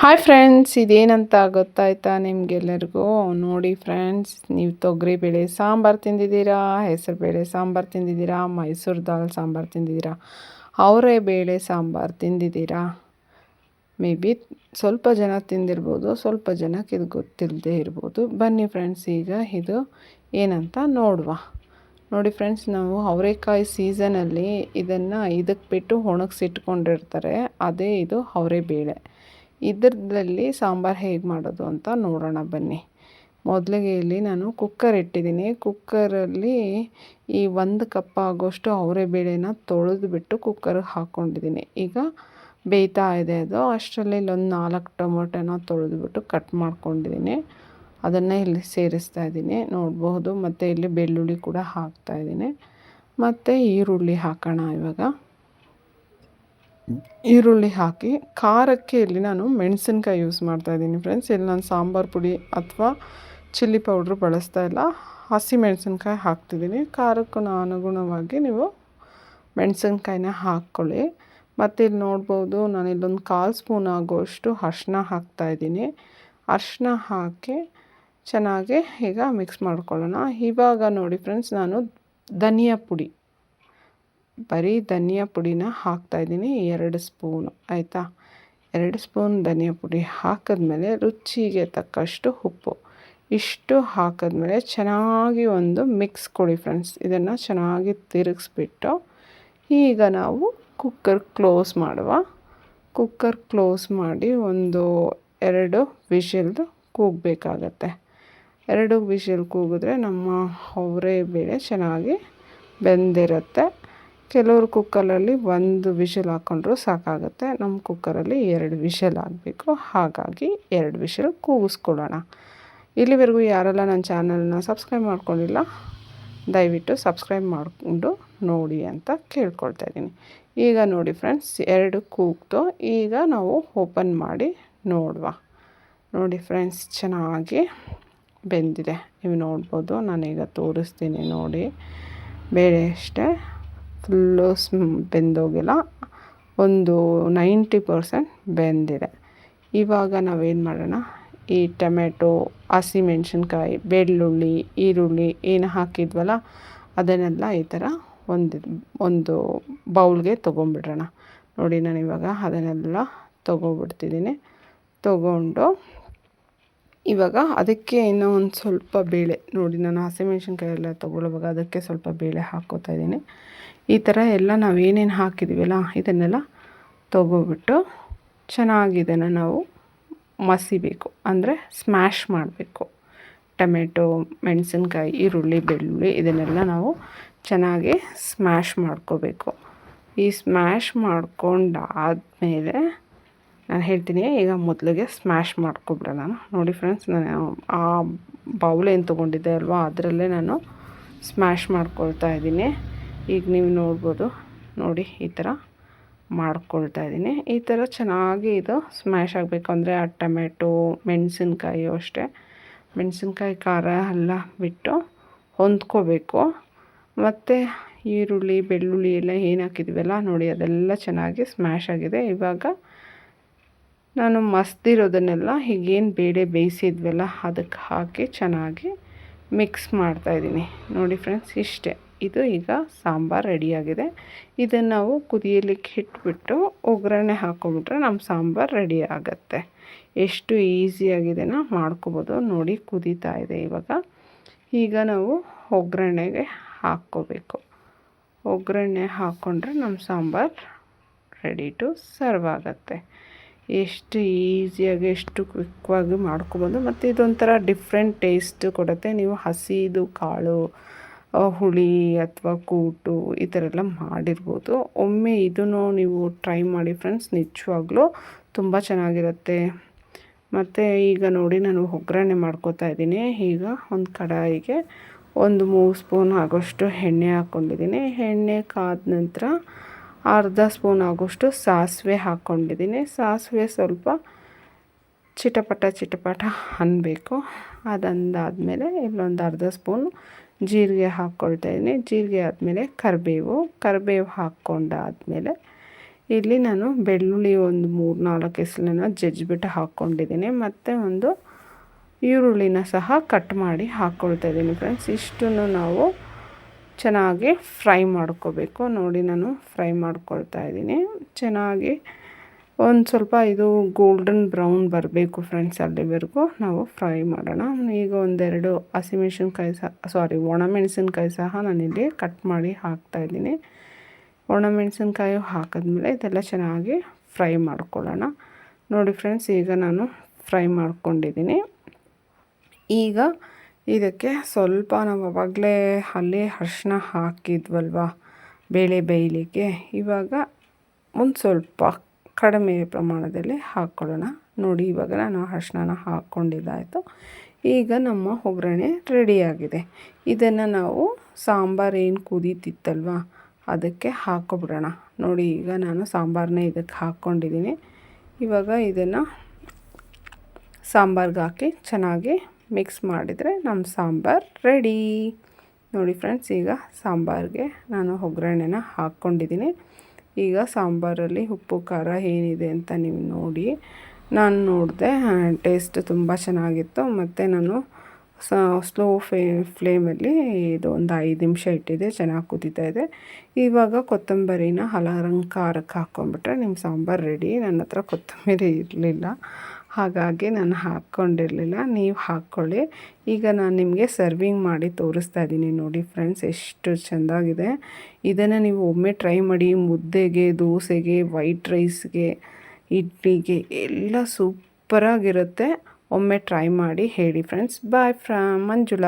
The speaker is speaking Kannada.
ಹಾಯ್ ಫ್ರೆಂಡ್ಸ್ ಇದೇನಂತ ಗೊತ್ತಾಯ್ತಾ ನಿಮಗೆಲ್ಲರಿಗೂ? ನೋಡಿ ಫ್ರೆಂಡ್ಸ್ ನೀವು ತೊಗರಿಬೇಳೆ ಸಾಂಬಾರು ತಿಂದಿದ್ದೀರಾ? ಹೆಸರು ಬೇಳೆ ಸಾಂಬಾರು ತಿಂದಿದ್ದೀರಾ? ಮೈಸೂರು ದಾಲ್ ಸಾಂಬಾರು ತಿಂದಿದ್ದೀರಾ? ಅವರೇ ಬೇಳೆ ಸಾಂಬಾರು ತಿಂದಿದ್ದೀರಾ? ಮೇ ಬಿ ಸ್ವಲ್ಪ ಜನ ತಿಂದಿರ್ಬೋದು, ಸ್ವಲ್ಪ ಜನಕ್ಕೆ ಇದು ಗೊತ್ತಿಲ್ಲದೆ ಇರ್ಬೋದು. ಬನ್ನಿ ಫ್ರೆಂಡ್ಸ್ ಈಗ ಇದು ಏನಂತ ನೋಡುವ. ನೋಡಿ ಫ್ರೆಂಡ್ಸ್ ನಾವು ಅವರೆಕಾಯಿ ಸೀಸನಲ್ಲಿ ಇದನ್ನು ಇದಕ್ಕೆ ಬಿಟ್ಟು ಒಣಗಿಸಿಟ್ಕೊಂಡಿರ್ತಾರೆ. ಅದೇ ಇದು ಅವರೆಬೇಳೆ ಇದರಲ್ಲಿ ಸಾಂಬಾರು ಹೇಗೆ ಮಾಡೋದು ಅಂತ ನೋಡೋಣ ಬನ್ನಿ. ಮೊದಲಿಗೆ ಇಲ್ಲಿ ನಾನು ಕುಕ್ಕರ್ ಇಟ್ಟಿದ್ದೀನಿ. ಕುಕ್ಕರಲ್ಲಿ ಈ ಒಂದು ಕಪ್ ಆಗೋಷ್ಟು ಅವರೆಬೇಳೆನ ತೊಳೆದುಬಿಟ್ಟು ಕುಕ್ಕರ್ಗೆ ಹಾಕ್ಕೊಂಡಿದ್ದೀನಿ ಈಗ ಬೇಯ್ತಾ ಇದೆ ಅದು. ಅಷ್ಟರಲ್ಲಿ ಇಲ್ಲೊಂದು ನಾಲ್ಕು ಟೊಮೊಟೊನ ತೊಳೆದುಬಿಟ್ಟು ಕಟ್ ಮಾಡ್ಕೊಂಡಿದ್ದೀನಿ. ಅದನ್ನು ಇಲ್ಲಿ ಸೇರಿಸ್ತಾ ಇದ್ದೀನಿ. ನೋಡಬಹುದು ಮತ್ತು ಇಲ್ಲಿ ಬೆಳ್ಳುಳ್ಳಿ ಕೂಡ ಹಾಕ್ತಾ ಇದ್ದೀನಿ. ಮತ್ತು ಈರುಳ್ಳಿ ಹಾಕೋಣ ಇವಾಗ. ಈರುಳ್ಳಿ ಹಾಕಿ, ಖಾರಕ್ಕೆ ಇಲ್ಲಿ ನಾನು ಮೆಣಸಿನ್ಕಾಯಿ ಯೂಸ್ ಮಾಡ್ತಾಯಿದ್ದೀನಿ ಫ್ರೆಂಡ್ಸ್ ಇಲ್ಲಿ ನಾನು ಸಾಂಬಾರು ಪುಡಿ ಅಥವಾ ಚಿಲ್ಲಿ ಪೌಡ್ರು ಬಳಸ್ತಾ ಇಲ್ಲ. ಹಸಿ ಮೆಣಸಿನ್ಕಾಯಿ ಹಾಕ್ತಿದ್ದೀನಿ. ಖಾರಕ್ಕೂ ಅನುಗುಣವಾಗಿ ನೀವು ಮೆಣಸಿನ್ಕಾಯಿನ ಹಾಕ್ಕೊಳ್ಳಿ. ಮತ್ತು ಇಲ್ಲಿ ನೋಡ್ಬೋದು, ನಾನು ಇಲ್ಲೊಂದು ಕಾಲು ಸ್ಪೂನ್ ಆಗುವಷ್ಟು ಅರ್ಶಿನ ಹಾಕ್ತಾಯಿದ್ದೀನಿ ಅರ್ಶಿನ ಹಾಕಿ ಚೆನ್ನಾಗಿ ಈಗ ಮಿಕ್ಸ್ ಮಾಡ್ಕೊಳ್ಳೋಣ. ಇವಾಗ ನೋಡಿ ಫ್ರೆಂಡ್ಸ್ ನಾನು ಧನಿಯಾ ಪುಡಿ. ಬರೀ ಧನಿಯಾ ಪುಡಿನ ಹಾಕ್ತಾಯಿದ್ದೀನಿ ಎರಡು ಸ್ಪೂನು, ಆಯಿತಾ? ಎರಡು ಸ್ಪೂನ್ ಧನಿಯಾ ಪುಡಿ ಹಾಕಿದ್ಮೇಲೆ ರುಚಿಗೆ ತಕ್ಕಷ್ಟು ಉಪ್ಪು. ಇಷ್ಟು ಹಾಕಿದ್ಮೇಲೆ ಚೆನ್ನಾಗಿ ಒಂದು ಮಿಕ್ಸ್ ಕೊಡಿ ಫ್ರೆಂಡ್ಸ್, ಇದನ್ನು ಚೆನ್ನಾಗಿ ತಿರುಗಿಸ್ಬಿಟ್ಟು ಈಗ ನಾವು ಕುಕ್ಕರ್ ಕ್ಲೋಸ್ ಮಾಡುವ. ಕುಕ್ಕರ್ ಕ್ಲೋಸ್ ಮಾಡಿ ಒಂದು ಎರಡು ವಿಷಲ್ದು ಕೂಗಬೇಕಾಗತ್ತೆ. ಎರಡು ವಿಷಲ್ ಕೂಗಿದ್ರೆ ನಮ್ಮ ಅವರೇ ಬೇಳೆ ಚೆನ್ನಾಗಿ ಬೆಂದಿರುತ್ತೆ. ಕೆಲವರು ಕುಕ್ಕರಲ್ಲಿ ಒಂದು ವಿಷಲ್ ಹಾಕ್ಕೊಂಡ್ರು ಸಾಕಾಗುತ್ತೆ. ನಮ್ಮ ಕುಕ್ಕರಲ್ಲಿ ಎರಡು ವಿಷಲ್ ಆಗಬೇಕು. ಹಾಗಾಗಿ ಎರಡು ವಿಷಲ್ ಕೂಗಿಸ್ಕೊಳ್ಳೋಣ ಇಲ್ಲಿವರೆಗೂ ಯಾರೆಲ್ಲ ನನ್ನ ಚಾನಲ್ನ ಸಬ್ಸ್ಕ್ರೈಬ್ ಮಾಡ್ಕೊಂಡಿಲ್ಲ, ದಯವಿಟ್ಟು ಸಬ್ಸ್ಕ್ರೈಬ್ ಮಾಡಿಕೊಂಡು ನೋಡಿ ಅಂತ ಕೇಳ್ಕೊಳ್ತಾ ಇದ್ದೀನಿ. ಈಗ ನೋಡಿ ಫ್ರೆಂಡ್ಸ್, ಎರಡು ಕೂಗ್ತು. ಈಗ ನಾವು ಓಪನ್ ಮಾಡಿ ನೋಡುವ. ನೋಡಿ ಫ್ರೆಂಡ್ಸ್, ಚೆನ್ನಾಗಿ ಬೆಂದಿದೆ. ನೀವು ನೋಡ್ಬೋದು, ನಾನೀಗ ತೋರಿಸ್ತೀನಿ ನೋಡಿ. ಬೇಳೆ ಅಷ್ಟೇ. ಫುಲ್ಲು ಬೆಂದೋಗಿಲ್ಲ. ಒಂದು ನೈಂಟಿ ಪರ್ಸೆಂಟ್ ಬೆಂದಿದೆ. ಇವಾಗ ನಾವೇನು ಮಾಡೋಣ? ಈ ಟೊಮೆಟೊ ಹಸಿಮೆಣ್ಸಿನ್ಕಾಯಿ ಬೆಳ್ಳುಳ್ಳಿ, ಈರುಳ್ಳಿ ಏನು ಹಾಕಿದ್ವಲ್ಲ, ಅದನ್ನೆಲ್ಲ ಈ ಥರ ಒಂದು ಒಂದು ಬೌಲ್ಗೆ ತೊಗೊಂಬಿಡ್ರೋಣ ನೋಡಿ ನಾನು ಇವಾಗ ಅದನ್ನೆಲ್ಲ ತೊಗೊಬಿಡ್ತಿದ್ದೀನಿ ತೊಗೊಂಡು ಇವಾಗ ಅದಕ್ಕೆ ಇನ್ನೂ ಒಂದು ಸ್ವಲ್ಪ ಬೇಳೆ ನೋಡಿ ನಾನು ಹಸಿಮೆಣ್ಸಿನ್ಕಾಯಿ ಎಲ್ಲ ತೊಗೊಳ್ಳುವಾಗ ಅದಕ್ಕೆ ಸ್ವಲ್ಪ ಬೇಳೆ ಹಾಕ್ಕೋತಾ ಇದ್ದೀನಿ. ಈ ಥರ ಎಲ್ಲ ನಾವು ಏನೇನು ಹಾಕಿದ್ದೀವಲ್ಲ ಇದನ್ನೆಲ್ಲ ತೊಗೊಬಿಟ್ಟು ಚೆನ್ನಾಗಿ ಇದನ್ನು ನಾವು ಮಸಿಬೇಕು. ಅಂದರೆ ಸ್ಮ್ಯಾಶ್ ಮಾಡಬೇಕು. ಟೊಮೆಟೊ, ಮೆಣಸಿನ್ಕಾಯಿ, ಈರುಳ್ಳಿ, ಬೆಳ್ಳುಳ್ಳಿ ಇದನ್ನೆಲ್ಲ ನಾವು ಚೆನ್ನಾಗಿ ಸ್ಮ್ಯಾಶ್ ಮಾಡ್ಕೋಬೇಕು. ಈ ಸ್ಮ್ಯಾಶ್ ಮಾಡ್ಕೊಂಡಾದಮೇಲೆ ನಾನು ಹೇಳ್ತೀನಿ, ಈಗ ಮೊದಲಿಗೆ ಸ್ಮ್ಯಾಶ್ ಮಾಡ್ಕೊಬಿಡೋಣ ನೋಡಿ ಫ್ರೆಂಡ್ಸ್ ನಾನು ಆ ಬೌಲ್ ಏನು ತೊಗೊಂಡಿದ್ದೆ ಅಲ್ವಾ, ಅದರಲ್ಲೇ ನಾನು ಸ್ಮ್ಯಾಶ್ ಮಾಡ್ಕೊಳ್ತಾ ಇದ್ದೀನಿ. ಈಗ ನೀವು ನೋಡ್ಬೋದು, ನೋಡಿ ಈ ಥರ ಮಾಡ್ಕೊಳ್ತಾ ಇದ್ದೀನಿ. ಈ ಥರ ಚೆನ್ನಾಗಿ ಇದು ಸ್ಮ್ಯಾಶ್ ಆಗಬೇಕು ಅಂದರೆ ಆ ಟೊಮೆಟೊ ಮೆಣಸಿನ್ಕಾಯಿಯು ಅಷ್ಟೇ. ಮೆಣಸಿನ್ಕಾಯಿ, ಖಾರ ಎಲ್ಲ ಬಿಟ್ಟು ಹೊಂದ್ಕೋಬೇಕು. ಮತ್ತು ಈರುಳ್ಳಿ, ಬೆಳ್ಳುಳ್ಳಿ ಎಲ್ಲ ಏನು ಹಾಕಿದ್ವಲ್ಲ, ನೋಡಿ ಅದೆಲ್ಲ ಚೆನ್ನಾಗಿ ಸ್ಮ್ಯಾಶ್ ಆಗಿದೆ. ಇವಾಗ ನಾನು ಮಸ್ದಿರೋದನ್ನೆಲ್ಲ ಹೀಗೇನು ಬೇಳೆ ಬೇಯಿಸಿದ್ವಲ್ಲ ಅದಕ್ಕೆ ಹಾಕಿ ಚೆನ್ನಾಗಿ ಮಿಕ್ಸ್ ಮಾಡ್ತಾಯಿದ್ದೀನಿ ನೋಡಿ ಫ್ರೆಂಡ್ಸ್, ಇಷ್ಟೇ. ಇದು ಈಗ ಸಾಂಬಾರು ರೆಡಿಯಾಗಿದೆ. ಇದನ್ನು ನಾವು ಕುದಿಯಲಿಕ್ಕೆ ಇಟ್ಬಿಟ್ಟು ಒಗ್ಗರಣೆ ಹಾಕ್ಕೊಂಬಿಟ್ರೆ ನಮ್ಮ ಸಾಂಬಾರು ರೆಡಿ ಆಗುತ್ತೆ. ಎಷ್ಟು ಈಸಿಯಾಗಿದೆನ ಮಾಡ್ಕೋಬೋದು. ನೋಡಿ, ಕುದೀತಾ ಇದೆ ಇವಾಗ. ಈಗ ನಾವು ಒಗ್ಗರಣೆಗೆ ಹಾಕ್ಕೋಬೇಕು. ಒಗ್ಗರಣೆ ಹಾಕ್ಕೊಂಡ್ರೆ ನಮ್ಮ ಸಾಂಬಾರು ರೆಡಿ ಟು ಸರ್ವ್ ಆಗುತ್ತೆ. ಎಷ್ಟು ಈಸಿಯಾಗಿ ಎಷ್ಟು ಕ್ವಿಕ್ವಾಗಿ ಮಾಡ್ಕೊಬೋದು. ಮತ್ತು ಇದೊಂಥರ ಡಿಫ್ರೆಂಟ್ ಟೇಸ್ಟ್ ಕೊಡುತ್ತೆ. ನೀವು ಹಸಿದು ಕಾಳು ಹುಳಿ ಅಥವಾ ಕೂಟು ಈ ಥರ ಎಲ್ಲ ಮಾಡಿರ್ಬೋದು. ಒಮ್ಮೆ ಇದನ್ನು ನೀವು ಟ್ರೈ ಮಾಡಿ ಫ್ರೆಂಡ್ಸ್ ನಿಜವಾಗ್ಲೂ ತುಂಬ ಚೆನ್ನಾಗಿರುತ್ತೆ. ಮತ್ತು ಈಗ ನೋಡಿ ನಾನು ಒಗ್ಗರಣೆ ಮಾಡ್ಕೋತಾ ಇದ್ದೀನಿ. ಈಗ ಒಂದು ಕಡಾಯಿಗೆ ಒಂದು ಮೂರು ಸ್ಪೂನ್ ಆಗೋಷ್ಟು ಎಣ್ಣೆ ಹಾಕ್ಕೊಂಡಿದ್ದೀನಿ. ಎಣ್ಣೆ ಕಾದ ನಂತರ ಅರ್ಧ ಸ್ಪೂನ್ ಆಗೋಷ್ಟು ಸಾಸಿವೆ ಹಾಕ್ಕೊಂಡಿದ್ದೀನಿ. ಸಾಸಿವೆ ಸ್ವಲ್ಪ ಚಿಟಪಟ ಚಿಟಪಟ ಅನ್ನಬೇಕು ಅದಂದಾದಮೇಲೆ ಇಲ್ಲೊಂದು ಅರ್ಧ ಸ್ಪೂನು ಜೀರಿಗೆ ಹಾಕ್ಕೊಳ್ತಾಯಿದ್ದೀನಿ ಜೀರಿಗೆ ಆದಮೇಲೆ ಕರಿಬೇವು. ಕರಿಬೇವು ಹಾಕ್ಕೊಂಡಾದಮೇಲೆ ಇಲ್ಲಿ ನಾನು ಬೆಳ್ಳುಳ್ಳಿ ಒಂದು ಮೂರು ನಾಲ್ಕು ಎಸಲನ್ನ ಜಜ್ಜಿಬಿಟ್ಟು ಹಾಕ್ಕೊಂಡಿದ್ದೀನಿ. ಮತ್ತು ಒಂದು ಈರುಳ್ಳಿನ ಸಹ ಕಟ್ ಮಾಡಿ ಹಾಕ್ಕೊಳ್ತಾಯಿದ್ದೀನಿ ಫ್ರೆಂಡ್ಸ್. ಇಷ್ಟನ್ನು ನಾವು ಚೆನ್ನಾಗಿ ಫ್ರೈ ಮಾಡ್ಕೋಬೇಕು. ನೋಡಿ ನಾನು ಫ್ರೈ ಮಾಡ್ಕೊಳ್ತಾ ಇದ್ದೀನಿ. ಚೆನ್ನಾಗಿ ಒಂದು ಸ್ವಲ್ಪ ಇದು ಗೋಲ್ಡನ್ ಬ್ರೌನ್ ಬರಬೇಕು ಫ್ರೆಂಡ್ಸ್ ಅಲ್ಲಿವರೆಗೂ. ನಾವು ಫ್ರೈ ಮಾಡೋಣ. ಈಗ ಒಂದೆರಡು ಹಸಿಮೆಣ್ಸಿನ್ಕಾಯಿ ಸಹ, ಸಾರಿ, ಒಣಮೆಣಸಿನ್ಕಾಯಿ ಸಹ ನಾನಿಲ್ಲಿ ಕಟ್ ಮಾಡಿ ಹಾಕ್ತಾಯಿದ್ದೀನಿ ಒಣಮೆಣಸಿನ್ಕಾಯಿ ಹಾಕಿದ್ಮೇಲೆ ಇದೆಲ್ಲ ಚೆನ್ನಾಗಿ ಫ್ರೈ ಮಾಡ್ಕೊಳ್ಳೋಣ. ನೋಡಿ ಫ್ರೆಂಡ್ಸ್, ಈಗ ನಾನು ಫ್ರೈ ಮಾಡ್ಕೊಂಡಿದ್ದೀನಿ. ಈಗ ಇದಕ್ಕೆ ಸ್ವಲ್ಪ ನಾವು ಅವಾಗಲೇ ಅಲ್ಲಿ ಅರ್ಶಿನ ಹಾಕಿದ್ವಲ್ವ? ಬೇಳೆ ಬೇಯಲಿಕ್ಕೆ. ಇವಾಗ ಒಂದು ಸ್ವಲ್ಪ ಕಡಿಮೆ ಪ್ರಮಾಣದಲ್ಲಿ ಹಾಕ್ಕೊಳ್ಳೋಣ. ನೋಡಿ, ಇವಾಗ ನಾನು ಅರ್ಶಿನ ಹಾಕ್ಕೊಂಡಿದ್ದಾಯಿತು. ಈಗ ನಮ್ಮ ಒಗ್ಗರಣೆ ರೆಡಿಯಾಗಿದೆ. ಇದನ್ನು ನಾವು ಸಾಂಬಾರು ಏನು ಕುದೀತಿತ್ತಲ್ವ, ಅದಕ್ಕೆ ಹಾಕೊಬಿಡೋಣ ನೋಡಿ, ಈಗ ನಾನು ಸಾಂಬಾರನ್ನ ಇದಕ್ಕೆ ಹಾಕ್ಕೊಂಡಿದ್ದೀನಿ. ಇವಾಗ ಇದನ್ನು ಸಾಂಬಾರ್ಗೆ ಹಾಕಿ ಚೆನ್ನಾಗಿ ಮಿಕ್ಸ್ ಮಾಡಿದರೆ ನಮ್ಮ ಸಾಂಬಾರು ರೆಡಿ ನೋಡಿ ಫ್ರೆಂಡ್ಸ್ ಈಗ ಸಾಂಬಾರಿಗೆ ನಾನು ಒಗ್ಗರಣೆನ ಹಾಕ್ಕೊಂಡಿದ್ದೀನಿ. ಈಗ ಸಾಂಬಾರಲ್ಲಿ ಉಪ್ಪು, ಖಾರ ಏನಿದೆ ಅಂತ ನೀವು ನೋಡಿ. ನಾನು ನೋಡಿದೆ ಟೇಸ್ಟ್ ತುಂಬ ಚೆನ್ನಾಗಿತ್ತು. ಮತ್ತು ನಾನು ಸ್ಲೋ ಫೇ ಫ್ಲೇಮಲ್ಲಿ ಇದು ಒಂದು ಐದು ನಿಮಿಷ ಇಟ್ಟಿದೆ ಚೆನ್ನಾಗಿ ಕುದೀತಾ ಇದೆ. ಇವಾಗ ಕೊತ್ತಂಬರಿನ ಅಲಂಕಾರಕ್ಕೆ ಹಾಕ್ಕೊಂಬಿಟ್ರೆ ನಿಮ್ಮ ಸಾಂಬಾರು ರೆಡಿ ನನ್ನ ಹತ್ರ ಕೊತ್ತಂಬರಿ ಇರಲಿಲ್ಲ. ಹಾಗಾಗಿ ನಾನು ಹಾಕ್ಕೊಂಡಿರಲಿಲ್ಲ, ನೀವು ಹಾಕ್ಕೊಳ್ಳಿ. ಈಗ ನಾನು ನಿಮಗೆ ಸರ್ವಿಂಗ್ ಮಾಡಿ ತೋರಿಸ್ತಾ ಇದ್ದೀನಿ. ನೋಡಿ ಫ್ರೆಂಡ್ಸ್ ಎಷ್ಟು ಚೆಂದಾಗಿದೆ. ಇದನ್ನು ನೀವು ಒಮ್ಮೆ ಟ್ರೈ ಮಾಡಿ, ಮುದ್ದೆಗೆ, ದೋಸೆಗೆ ವೈಟ್ ರೈಸ್ಗೆ ಇಡ್ಲಿಗೆ ಎಲ್ಲ ಸೂಪರಾಗಿರುತ್ತೆ ಒಮ್ಮೆ ಟ್ರೈ ಮಾಡಿ ಹೇಳಿ ಫ್ರೆಂಡ್ಸ್ ಬಾಯ್ ಫ್ರಾ ಮಂಜುಳಾ.